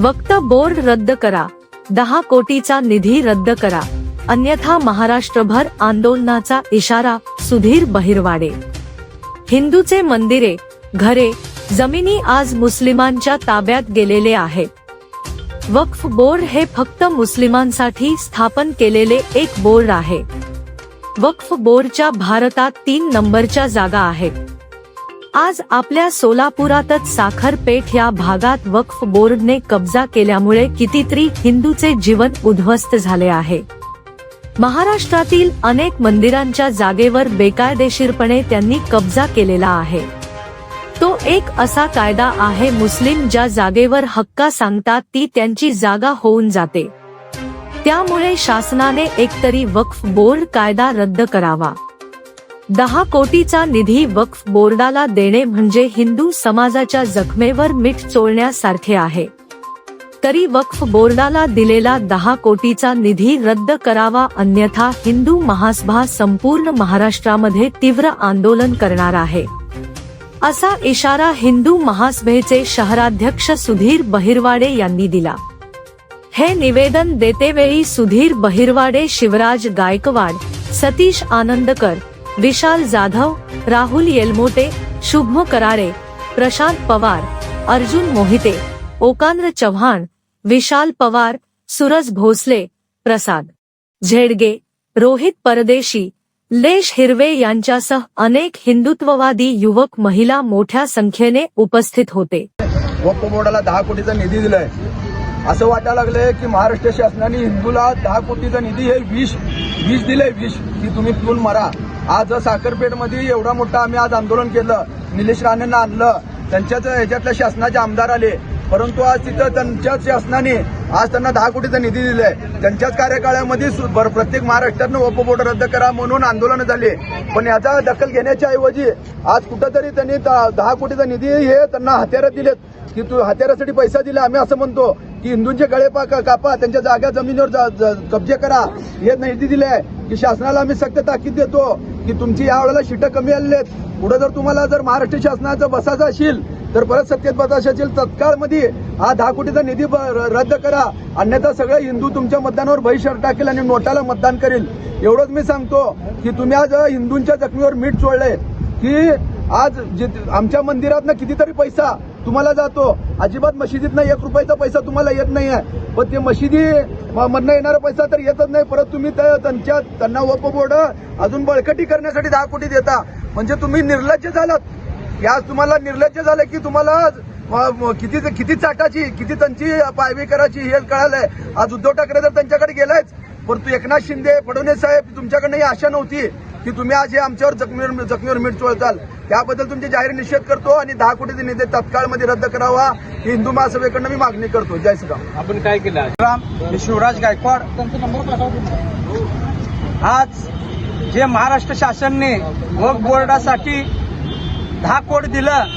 वक्त बोर्ड रद्द करा. दहा कोटीचा निधी रद्द करा. अन्यथा महाराष्ट्रभर आंदोलनाचा इशारा सुधीर बहिरवाडे. हिंदूचे मंदिरे घरे जमिनी आज मुस्लिमांच्या ताब्यात गेलेले आहे वक्फ बोर्ड हे फक्त मुस्लिमांसाठी स्थापन केलेले एक बोर्ड आहे. वक्फ बोर्डच्या भारतात तीन नंबरच्या जागा आहेत. आज आपल्या सोलापुरातच साखर पेठ या भागात वक्फ बोर्डने कब्जा केल्यामुळे कितीतरी हिंदूचे जीवन उद्ध्वस्त झाले आहे. महाराष्ट्रातील अनेक मंदिरांच्या जागेवर बेकायदेशीरपणे त्यांनी कब्जा केलेला आहे. तो एक असा कायदा आहे मुस्लिम ज्या जागेवर हक्का सांगतात ती त्यांची जागा होऊन जाते. त्यामुळे शासनाने एकतरी वक्फ बोर्ड कायदा रद्द करावा. दहा कोटीचा निधी वक्फ बोर्डाला देणे म्हणजे हिंदू समाजाच्या जखमेवर मीठ चोळण्यासारखे आहे. तरी वक्फ बोर्डाला दिलेला दहा कोटीचा निधी रद्द करावा अन्यथा हिंदू महासभा संपूर्ण महाराष्ट्रामध्ये तीव्र आंदोलन करणार आहे. असा इशारा हिंदू महासभेचे शहराध्यक्ष सुधीर बहिरवाडे यांनी दिला. हे निवेदन देतेवेळी सुधीर बहिरवाडे शिवराज गायकवाड सतीश आनंदकर विशाल जाधव राहुल येलमोटे शुभम करारे प्रशांत पवार अर्जुन मोहिते ओकांद्र चव्हाण विशाल पवार सुरज भोसले प्रसाद झेडगे रोहित परदेशी लेश हिरवे यांच्यासह अनेक हिंदुत्ववादी युवक महिला मोठ्या संख्येने उपस्थित होते. वक्फ बोर्डाला दहा कोटीचा निधी दिलाय. असं वाटायला लागलंय की महाराष्ट्र शासनाने हिंदूला दहा कोटीचा निधी हे विष विष दिलंय विष की तुम्ही पिऊन मरा. आज साखरपेठमध्ये एवढा मोठा आम्ही आज आंदोलन केलं निलेश राणेंना आणलं त्यांच्याच ह्याच्यातल्या शासनाचे आमदार आले परंतु आज तिथं त्यांच्याच शासनाने आज त्यांना दहा कोटीचा निधी दिलाय. त्यांच्याच कार्यकाळामध्ये भर- प्रत्येक महाराष्ट्रातनं वक्फ बोर्ड रद्द करा म्हणून आंदोलन झाले. पण याचा दखल घेण्याच्या ऐवजी आज कुठंतरी त्यांनी दहा कोटीचा निधी हे त्यांना हत्यारं दिलेत. की तू हत्यारासाठी पैसा दिला आम्ही असं म्हणतो की हिंदूंचे गळे पा कापा त्यांच्या जागा जमिनीवर जा कब्जे करा हे निधी दिले आहे की शासनाला आम्ही सक्त ताकीद देतो की तुमची या वेळेला शिटं कमी आलेली आहेत पुढे जर तुम्हाला जर महाराष्ट्र शासनाचं बसायचं असेल तर परत सत्तेत बसायचं असेल तत्काळमध्ये हा दहा कोटीचा निधी ब- र- रद्द करा. अन्यथा सगळे हिंदू तुमच्या मतदानावर बहिष्कार टाकेल आणि नोटाला मतदान करेल. एवढंच मी सांगतो की तुम्ही आज हिंदूंच्या जखमीवर मीठ चोळलंय. की आज जे आमच्या मंदिरातनं कितीतरी पैसा तुम्हाला जातो. अजिबात मशिदीतनं एक रुपयाचा पैसा तुम्हाला येत नाही आहे पण ते मशिदी मधनं येणारा पैसा तर येतच नाही. परत तुम्ही त्यांच्या त्यांना वप बोर्ड अजून बळकटी करण्यासाठी दहा कोटी देता. म्हणजे तुम्ही निर्लज्ज झालात. या तुम्हाला निर्लज्ज झालं की तुम्हाला किती किती चाटाची किती त्यांची पायवी करायची हे कळालंय. आज उद्धव ठाकरे तर त्यांच्याकडे गेलायच. परंतु एकनाथ शिंदे फडणवीस साहेब तुमच्याकडनं ही आशा नव्हती की तुम्ही आज हे आमच्यावर जखमीवर जखमीवर मीठ चोळताल. त्याबद्दल तुमचे जाहीर निषेध करतो आणि दहा कोटीचे निधी तत्काळमध्ये रद्द करावा ही हिंदू महासभेकडनं मी मागणी करतो. जय श्रीराम. आपण काय केलं राम शिवराज गायकवाड आज जे महाराष्ट्र शासनने वक बोर्डासाठी दहा कोट दिलं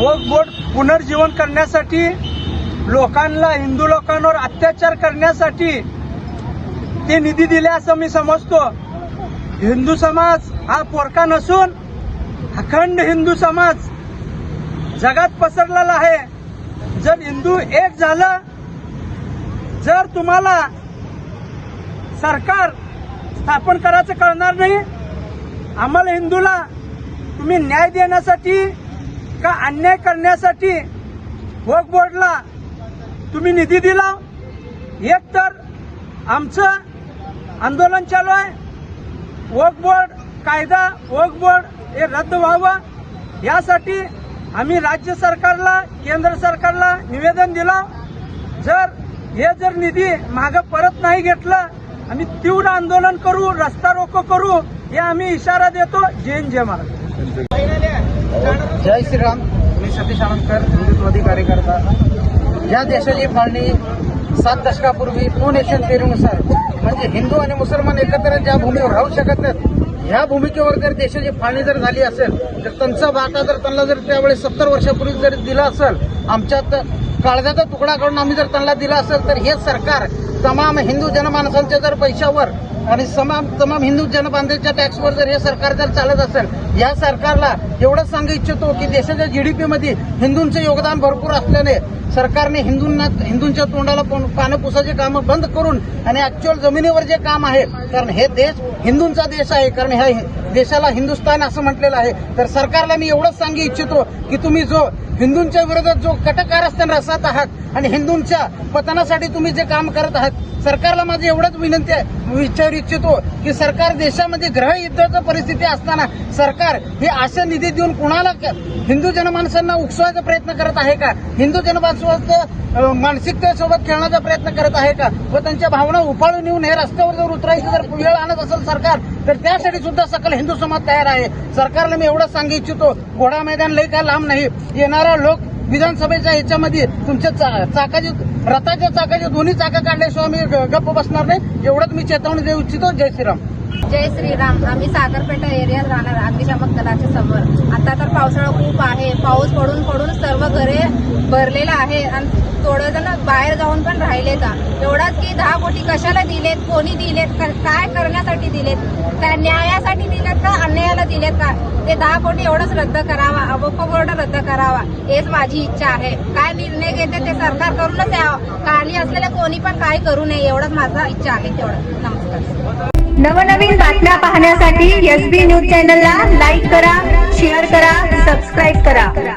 वक बोर्ड पुनर्जीवन करण्यासाठी लोकांना हिंदू लोकांवर अत्याचार करण्यासाठी ते निधी दिले असं मी समजतो. हिंदू समाज हा पोरका नसून अखंड हिंदू समाज जगात पसरलेला आहे. जर हिंदू एक झालं जर तुम्हाला सरकार स्थापन करायचं कळणार नाही आम्हाला हिंदूला तुम्ही न्याय देण्यासाठी का अन्याय करण्यासाठी वक बोर्डला तुम्ही निधी दिला? एक तर आमचं आंदोलन चालू आहे. वक बोर्ड कायदा वक बोर्ड हे रद्द व्हावं. यासाठी आम्ही राज्य सरकारला केंद्र सरकारला निवेदन दिलं. जर हे जर निधी मागं परत नाही घेतलं आम्ही तीव्र आंदोलन करू रस्ता रोको करू हे आम्ही इशारा देतो. जैन जय महाराज जय श्रीराम. मी सतीश आनंदकर हिंदुत्ववादी कार्यकर्ता. या देशाची फाळणी सात दशकापूर्वी टू नेशन म्हणजे हिंदू आणि मुसलमान एकत्र ज्या भूमीवर राहू शकत नाहीत ह्या भूमिकेवर जर देशाची फाळणी जर झाली असेल तर त्यांचा वाटा जर त्यांना जर त्यावेळेस सत्तर वर्षापूर्वी जर दिला असेल आमच्यात काळजाचा तुकडा करून आम्ही जर त्यांना दिला असेल तर हे सरकार तमाम हिंदू जनमानसांच्या जर पैशावर आणि समाम तमाम हिंदू जनबांधवच्या टॅक्सवर जर हे सरकार जर चालत असेल या सरकारला एवढंच सांगू इच्छितो की देशाच्या जी डी पीमध्ये हिंदूंचं योगदान भरपूर असल्याने सरकारने हिंदूंना हिंदूंच्या तोंडाला पानपुसाचे पानं कामं बंद करून आणि ऍक्च्युअल जमिनीवर जे काम आहे कारण हे देश हिंदूंचा देश आहे कारण ह्या देशाला हिंदुस्थान असं म्हटलेलं आहे. तर सरकारला मी एवढंच सांगू इच्छितो की तुम्ही जो हिंदूंच्या विरोधात जो कटकार असताना रसात आहात आणि हिंदूंच्या पतनासाठी तुम्ही जे काम करत आहात सरकारला माझी एवढंच विनंती आहे विचारू इच्छितो की सरकार देशामध्ये गृहयुद्धाची परिस्थिती असताना सरकार हे अशा निधी देऊन कुणाला हिंदू जनमानसांना उकसवायचा प्रयत्न करत आहे का? हिंदू जनमानसाचं मानसिकतेसोबत खेळण्याचा प्रयत्न करत आहे का? व त्यांच्या भावना उफाळून येऊन हे रस्त्यावर जर उतरायचं जर वेळ आणत असेल सरकार तर त्यासाठी सुद्धा सकल हिंदू समाज तयार आहे. सरकारला मी एवढंच सांगू इच्छितो घोडा मैदान लई काय लांब नाही. येणारा लोक विधानसभेच्या ह्याच्यामध्ये तुमच्या चा- चाकाची रथाच्या चाकाची दोन्ही चाका काढल्याशिवाय मी गप्प बसणार नाही. एवढंच मी चेतावणी देऊ इच्छितो. जय श्रीराम. जय श्रीराम. आम्ही सागरपेटा एरियात राहणार अग्निशामक दलाच्या समोर. आता तर पावसाळा खूप आहे. पाऊस पडून पडून सर्व घरे भरलेलं आहे आणि थोडं जण बाहेर जाऊन पण राहिलेत. एवढंच की दहा कोटी कशाला दिलेत? कोणी दिलेत? काय करण्यासाठी दिलेत? त्या न्यायासाठी दिलेत का? अन्यायाला दिलेत का? ते दहा कोटी एवढंच रद्द करावा. अबोको बोर्ड रद्द करावा. हेच माझी इच्छा आहे. काय निर्णय घेते ते सरकार करूनच यावं. खाली असलेल्या कोणी पण काय करू नये. एवढंच माझा इच्छा आहे. तेवढं. नमस्कार. नवनवीन बातम्या पाहण्यासाठी एस बी न्यूज चॅनलला लाईक करा शेअर करा सबस्क्राईब करा.